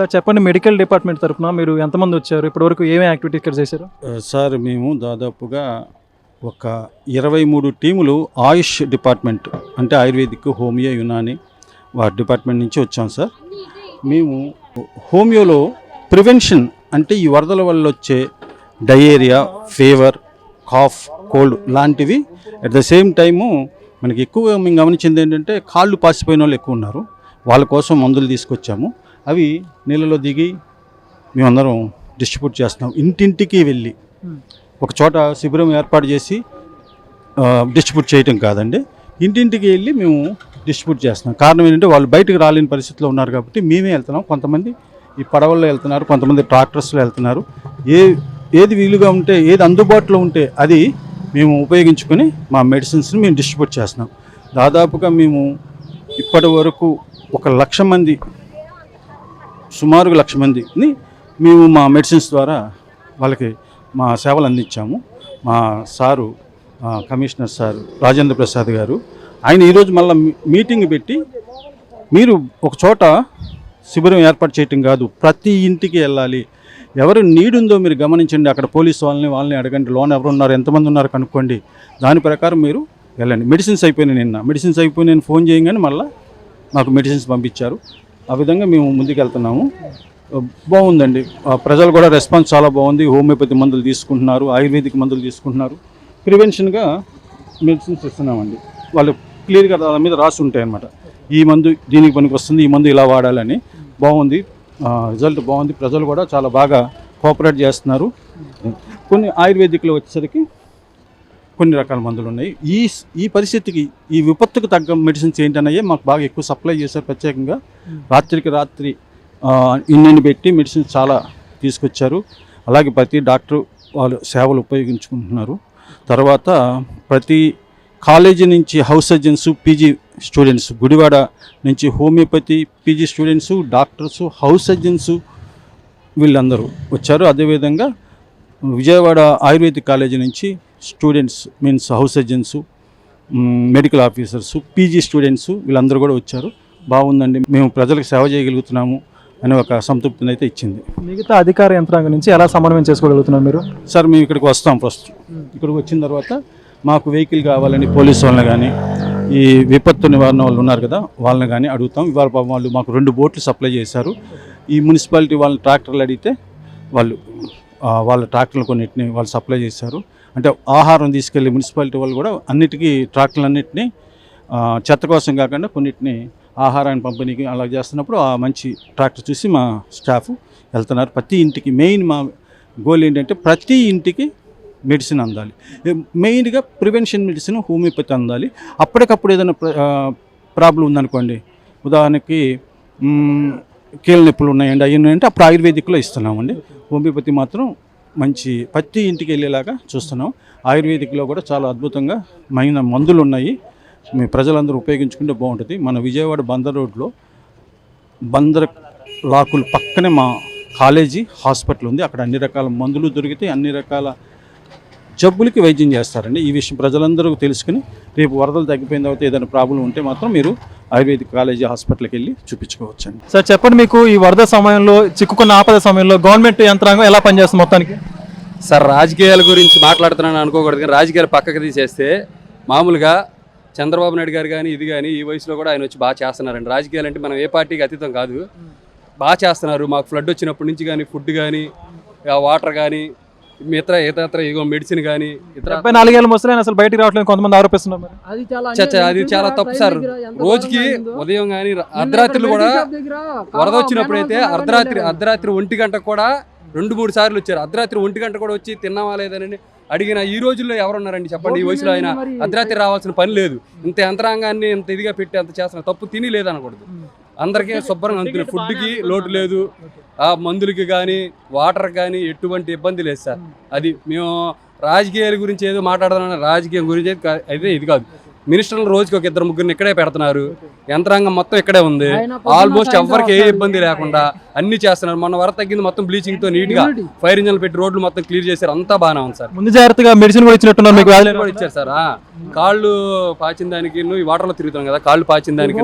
Sir చెప్పండి medical department తరఫున మీరు ఎంతమంది వచ్చారు? ఇప్పటివరకు ఏమేమి యాక్టివిటీస్ ఇక్కడ చేశారు? సార్ మేము దాదాపుగా ఒక ఇరవై మూడు టీములు ఆయుష్ డిపార్ట్మెంట్ అంటే ఆయుర్వేదిక్ హోమియో యునాని వారి డిపార్ట్మెంట్ నుంచి వచ్చాం సార్. మేము హోమియోలో ప్రివెన్షన్ అంటే ఈ వరదల వల్ల వచ్చే డయేరియా ఫీవర్ కాఫ్ కోల్డ్ లాంటివి. అట్ ద సేమ్ టైము మనకి ఎక్కువగా మేము గమనించింది ఏంటంటే కాళ్ళు పాసిపోయిన వాళ్ళు ఎక్కువ ఉన్నారు. వాళ్ళ కోసం మందులు తీసుకొచ్చాము. అవి నీళ్ళలో దిగి మేమందరం డిస్ట్రిబ్యూట్ చేస్తున్నాం. ఇంటింటికి వెళ్ళి ఒక చోట శిబిరం ఏర్పాటు చేసి డిస్ట్రిబ్యూట్ చేయటం కాదండి. ఇంటింటికి వెళ్ళి మేము డిస్ట్రిబ్యూట్ చేస్తున్నాం. కారణం ఏంటంటే వాళ్ళు బయటకు రాలేని పరిస్థితిలో ఉన్నారు కాబట్టి మేమే వెళ్తున్నాం. కొంతమంది ఈ పడవల్లో వెళ్తున్నారు కొంతమంది ట్రాక్టర్స్లో వెళ్తున్నారు. ఏ ఏది వీలుగా ఉంటే ఏది అందుబాటులో ఉంటే అది మేము ఉపయోగించుకొని మా మెడిసిన్స్ని మేము డిస్ట్రిబ్యూట్ చేస్తున్నాం. దాదాపుగా మేము ఇప్పటి వరకు ఒక లక్ష మంది సుమారుగా లక్ష మందిని మేము మా మెడిసిన్స్ ద్వారా వాళ్ళకి మా సేవలు అందించాము. మా sir commissioner sir Rajendra Prasad garu ఆయన ఈరోజు మళ్ళీ మీటింగ్ పెట్టి మీరు ఒక చోట శిబిరం ఏర్పాటు చేయటం కాదు ప్రతి ఇంటికి వెళ్ళాలి. ఎవరు నీడుందో మీరు గమనించండి అక్కడ పోలీస్ వాళ్ళని వాళ్ళని అడగండి లోన్ ఎవరు ఉన్నారు ఎంతమంది ఉన్నారు కనుక్కోండి. దాని ప్రకారం మీరు వెళ్ళండి. మెడిసిన్స్ అయిపోయినాయి నిన్న. మెడిసిన్స్ అయిపోయి నేను ఫోన్ చేయగానే మళ్ళీ మాకు మెడిసిన్స్ పంపించారు. ఆ విధంగా మేము ముందుకెళ్తున్నాము. బాగుందండి. ఆ, ప్రజలు కూడా రెస్పాన్స్ చాలా బాగుంది. హోమియోపతి మందులు తీసుకుంటున్నారు ఆయుర్వేదిక్ మందులు తీసుకుంటున్నారు. ప్రివెన్షన్గా మెడిసిన్స్ ఇస్తున్నామండి. వాళ్ళు క్లియర్గా దాని మీద రాసి ఉంటాయి అనమాట ఈ మందు దీనికి పనికి వస్తుంది ఈ మందు ఇలా వాడాలని. బాగుంది. రిజల్ట్ బాగుంది. ప్రజలు కూడా చాలా బాగా కోఆపరేట్ చేస్తున్నారు. కొన్ని ఆయుర్వేదిక్లో వచ్చేసరికి కొన్ని రకాల మందులు ఉన్నాయి. ఈ ఈ పరిస్థితికి ఈ విపత్తుకు తగ్గ మెడిసిన్స్ ఏంటన్నాయే మాకు బాగా ఎక్కువ సప్లై చేశారు ప్రత్యేకంగా. రాత్రికి రాత్రి ఇన్నెన్ని పెట్టి మెడిసిన్స్ చాలా తీసుకొచ్చారు. అలాగే ప్రతి డాక్టర్ వాళ్ళు సేవలు ఉపయోగించుకుంటున్నారు. తర్వాత ప్రతి కాలేజీ నుంచి house surgeons PG students Gudivada నుంచి homeopathy PG students doctors house surgeons వీళ్ళందరూ వచ్చారు. అదేవిధంగా విజయవాడ ఆయుర్వేదిక్ కాలేజీ నుంచి students means house surgeons medical officers PG students వీళ్ళందరూ కూడా వచ్చారు. బాగుందండి. మేము ప్రజలకు సేవ చేయగలుగుతున్నాము అనే ఒక సంతృప్తిని అయితే ఇచ్చింది. మిగతా అధికార యంత్రాంగం నుంచి ఎలా సమన్వయం చేసుకోగలుగుతున్నారు మీరు? సార్ మేము ఇక్కడికి వస్తాం ఫస్ట్. ఇక్కడికి వచ్చిన తర్వాత మాకు వెహికల్ కావాలని పోలీసు వాళ్ళని కానీ ఈ విపత్తు నివారణ వాళ్ళు ఉన్నారు కదా వాళ్ళని కానీ అడుగుతాం. ఇవాళ పాపం వాళ్ళు మాకు రెండు బోట్లు సప్లై చేశారు. ఈ మున్సిపాలిటీ వాళ్ళని ట్రాక్టర్లు అడిగితే వాళ్ళు వాళ్ళ ట్రాక్టర్లు కొన్నిటిని వాళ్ళు సప్లై చేశారు. అంటే ఆహారం తీసుకెళ్ళి మున్సిపాలిటీ వాళ్ళు కూడా అన్నిటికీ ట్రాక్టర్లన్నింటినీ చెత్త కోసం కాకుండా కొన్నిటిని ఆహారాన్ని పంపిణీకి అలా చేస్తున్నప్పుడు ఆ మంచి ట్రాక్టర్ చూసి మా స్టాఫ్ వెళ్తున్నారు. ప్రతి ఇంటికి మెయిన్ మా గోల్ ఏంటంటే ప్రతి ఇంటికి మెడిసిన్ అందాలి. మెయిన్గా ప్రివెన్షన్ మెడిసిన్ హోమియోపతి అందాలి. అప్పటికప్పుడు ఏదైనా ప్రాబ్లం ఉందనుకోండి ఉదాహరణకి కీళ్ళ నొప్పులు ఉన్నాయండి అవి ఉన్నాయంటే అప్పుడు ఆయుర్వేదిక్లో ఇస్తున్నామండి. హోమియోపతి మాత్రం మంచి ప్రతి ఇంటికి వెళ్ళేలాగా చూస్తున్నాం. ఆయుర్వేదిక్లో కూడా చాలా అద్భుతంగా మైన మందులు ఉన్నాయి. మీ ప్రజలందరూ ఉపయోగించుకుంటే బాగుంటుంది. మన విజయవాడ బందర్ రోడ్లో బందర్ లాకులు పక్కనే మా కాలేజీ హాస్పిటల్ ఉంది. అక్కడ అన్ని రకాల మందులు దొరికితే అన్ని రకాల జబ్బులకి వైద్యం చేస్తారండి. ఈ విషయం ప్రజలందరూ తెలుసుకుని రేపు వరదలు తగ్గిపోయిన తర్వాత ఏదైనా ప్రాబ్లం ఉంటే మాత్రం మీరు ఆయుర్వేదిక్ కాలేజీ హాస్పిటల్కి వెళ్ళి చూపించుకోవచ్చండి. సార్ చెప్పండి మీకు ఈ వరద సమయంలో చిక్కుకున్న ఆపద సమయంలో గవర్నమెంట్ యంత్రాంగం ఎలా పనిచేస్తుంది మొత్తానికి? సార్ రాజకీయాల గురించి మాట్లాడుతున్నాను అనుకోకూడదు కానీ రాజకీయాలు పక్కకి తీసేస్తే మామూలుగా చంద్రబాబు నాయుడు గారు కానీ ఇది కానీ ఈ వయసులో కూడా ఆయన వచ్చి బాగా చేస్తున్నారండి. రాజకీయాలు అంటే మనం ఏ పార్టీకి అతీతం కాదు. బాగా చేస్తున్నారు. మాకు ఫ్లడ్ వచ్చినప్పటి నుంచి కానీ ఫుడ్ కానీ వాటర్ కానీ ఇతర ఇతర ఇగో మెడిసిన్ కానీ ఇతర డెబ్బై నాలుగేళ్ళ ముసలైన అసలు బయటికి రావట్లేదు కొంతమంది ఆరోపిస్తున్నారు మరి. అది చాలా చచ్చ అది చాలా తప్పు సార్. రోజుకి ఉదయం కానీ అర్ధరాత్రులు కూడా వరద వచ్చినప్పుడు అయితే అర్ధరాత్రి అర్ధరాత్రి ఒంటి గంట కూడా రెండు మూడు సార్లు వచ్చారు. అర్ధరాత్రి ఒంటి గంట కూడా వచ్చి తిన్నావా లేదని అడిగిన ఈ రోజుల్లో ఎవరున్నారండి చెప్పండి? ఈ వయసులో ఆయన అర్ధరాత్రి రావాల్సిన పని లేదు. ఇంత యంత్రాంగాన్ని ఇంత ఇదిగా పెట్టి అంత చేస్తున్న తప్పు తిని లేదనకూడదు. అందరికీ శుభ్రంగా అందుతుంది ఫుడ్కి లోటు లేదు. ఆ మందులకి కానీ వాటర్ కానీ ఎటువంటి ఇబ్బంది లేదు సార్. అది మేము రాజకీయాల గురించి ఏదో మాట్లాడుతున్నాం రాజకీయం గురించి అయితే ఇది కాదు. మినిస్టర్లు రోజుకి ఒక ఇద్దరు ముగ్గురిని ఇక్కడే పెడుతున్నారు. యంత్రాంగం మొత్తం ఇక్కడే ఉంది. ఆల్మోస్ట్ ఎవరికి ఏ. ఇబ్బంది లేకుండా అన్ని చేస్తున్నారు. మొన్న వర తగ్గింది మొత్తం బ్లీచింగ్తో నీట్గా. ఫైర్ ఇంజన్లు పెట్టి రోడ్లు మొత్తం క్లియర్ చేశారు. అంతా బాగానే ఉంది సార్. ముందు జాగ్రత్తగా మెడిసిన్ కూడా ఇచ్చినట్టున్నారు మీకు కూడా ఇచ్చారు సార్. కాళ్ళు పాచిన దానికి ఈ వాటర్లో తిరుగుతాం కదా కాళ్ళు పాచిన దానికి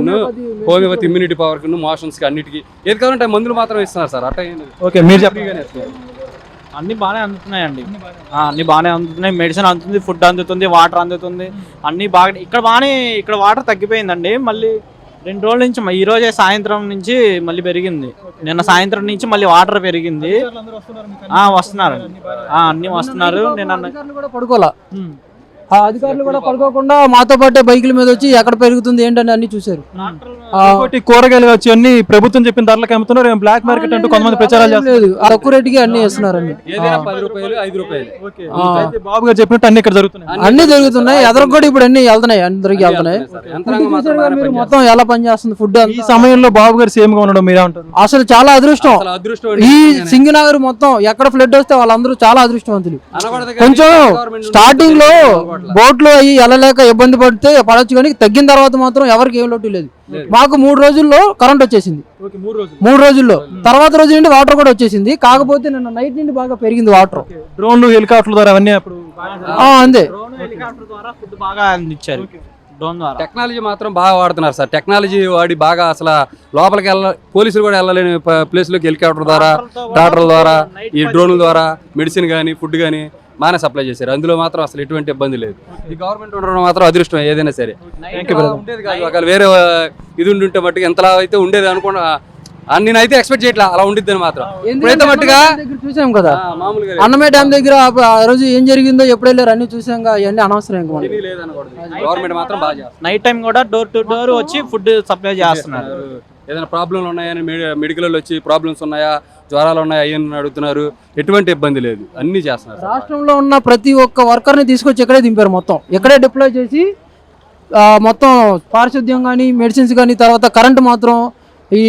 హోమియోపతి ఇమ్యూనిటీ పవర్కి మోషన్స్కి అన్నిటికి. ఏది కావాలంటే మందులు మాత్రం ఇస్తున్నారు సార్. లేదు. ఓకే మీరు ఇస్తున్నారు. అన్ని బాగానే అందుతున్నాయండి. అన్ని బాగానే అందుతున్నాయి. మెడిసిన్ అందుతుంది ఫుడ్ అందుతుంది వాటర్ అందుతుంది. అన్ని బాగా ఇక్కడ బాగానే ఇక్కడ వాటర్ తగ్గిపోయిందండి. మళ్ళీ రెండు రోజుల నుంచి ఈ రోజే సాయంత్రం నుంచి మళ్ళీ పెరిగింది. నిన్న సాయంత్రం నుంచి మళ్ళీ వాటర్ పెరిగింది. ఆ, వస్తున్నారు. అన్ని వస్తున్నారు. కూడా పడుకోవాలా? ఆ అధికారులు కూడా పడుకోకుండా మాతో పాటే బైకుల మీద వచ్చి ఎక్కడ పెరుగుతుంది ఏంటని అన్ని చూశారు. ఇంకోటి కూరగాయలు వచ్చి అన్ని ప్రభుత్వం చెప్పిన ధరలకు అమ్ముతున్నారు. ఏం బ్లాక్ మార్కెట్ అంటూ కొంతమంది ప్రచారాలు చేస్తారు తక్కువ రేటుకి అన్ని ఇస్తున్నారు ఆ. అయితే బాబు గారు చెప్పినట్టు అన్ని ఇక్కడ జరుగుతున్నాయి. అన్ని జరుగుతున్నాయి. ఎదరకు కూడా ఇప్పుడు అన్ని వెళ్తున్నాయి. అందరికి వెళ్తున్నాయి. మొత్తం ఎలా పనిచేస్తుంది ఫుడ్ ఈ సమయంలో బాబు గారు సేమ్గా ఉండడం మీరే అంటారు? అసలు చాలా అదృష్టం. అసలు అదృష్టం ఈ అండి. సింగనగర్ మొత్తం ఎక్కడ ఫ్లడ్ వస్తే వాళ్ళందరూ చాలా అదృష్టవంతులు. కొంచెం స్టార్టింగ్లో. బోట్లు అయ్యి వెళ్ళలేక ఇబ్బంది పడితే పడవచ్చు కానీ తగ్గిన తర్వాత మాత్రం ఎవరికి ఏం లోటు లేదు. మాకు మూడు రోజుల్లో కరెంట్ వచ్చేసింది. ఓకే మూడు రోజులు మూడు రోజుల్లో. తర్వాత రోజు నుండి వాటర్ కూడా వచ్చేసింది. కాకపోతే నిన్న నైట్ నుండి బాగా పెరిగింది వాటర్. డ్రోన్లు హెలికాప్టర్ల ద్వారా అవన్నీ అప్పుడు హెలికాప్టర్ ఫుడ్ బాగా అందించారు. డ్రోన్ ద్వారా. టెక్నాలజీ మాత్రం బాగా వాడుతున్నారు సార్. టెక్నాలజీ వాడి బాగా అసలు లోపలికి వెళ్ళ పోలీసులు కూడా వెళ్ళలేని ప్లేస్లోకి హెలికాప్టర్ ద్వారా ట్రాక్టర్ల ద్వారా ఈ డ్రోన్ల ద్వారా మెడిసిన్ కానీ ఫుడ్ కానీ బాగానే సప్లై చేశారు. అందులో మాత్రం అసలు ఎటువంటి ఇబ్బంది లేదు. ఈ గవర్నమెంట్ ఉండడం మాత్రం అదృష్టం ఏదైనా సరే. ఉండేది కాదు. ఒకవేళ వేరే ఇది ఉండుంటే మట్టుకు ఎంతలా అయితే ఉండేది అనుకున్నా ఆ, నేనైతే ఎక్స్పెక్ట్ చేయట్లా. అలా ఉండిద్దని మాత్రం. ఇప్పుడైతే మట్టుగా చూసాం కదా. మామూలుగా అన్నమే డ్యామ్ దగ్గర ఆ- రోజు ఏం జరిగిందో ఎప్పుడు వెళ్ళారు అన్ని చూసాం కదా, ఇవన్నీ అనవసరం గవర్నమెంట్ మాత్రం బాగా నైట్ టైం కూడా డోర్ టు డోర్ వచ్చి ఫుడ్ సప్లై చేస్తున్నారు. ఏదైనా ప్రాబ్లంలు ఉన్నాయని మెడికల్ వచ్చి ప్రాబ్లమ్స్ ఉన్నాయా? జ్వరాలు ఉన్నాయా? అయ్యని అడుగుతున్నారు? ఎటువంటి ఇబ్బంది లేదు. అన్ని చేస్తున్నారు. రాష్ట్రంలో ఉన్న ప్రతి ఒక్క వర్కర్ని తీసుకొచ్చి ఇక్కడే దింపారు మొత్తం. ఇక్కడే డిప్లాయ్ చేసి మొత్తం పారిశుద్ధ్యం కానీ మెడిసిన్స్ కానీ తర్వాత కరెంట్ మాత్రం ఈ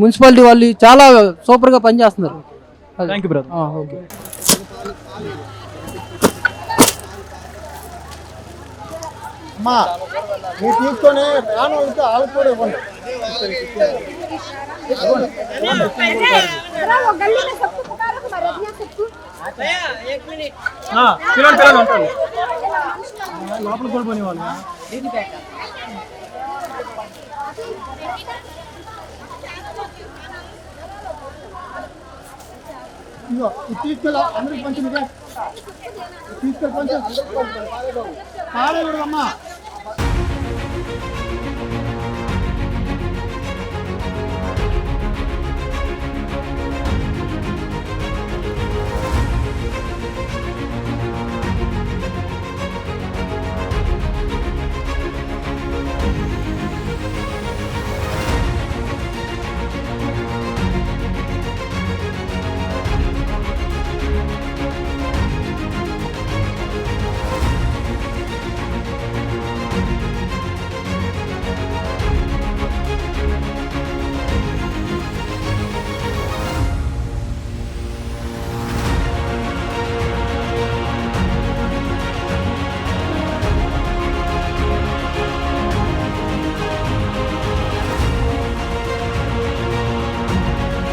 మున్సిపాలిటీ వాళ్ళు చాలా సూపర్గా పనిచేస్తున్నారు. థ్యాంక్ యూ బ్రదర్ ఆ, ఓకే. అమ్మా మీరు తీసుకొని ఫ్యాన్ ఉంటే వాళ్ళకి కూడా ఇవ్వండి. పిల్లలు పిల్లలు ఉంటారు. లోపల కోల్పోయి వాళ్ళు తీసుకెళ్ళ అందరికి పంచు తీసుకెళ్ళి పంచు. పాడేవాడు అమ్మా.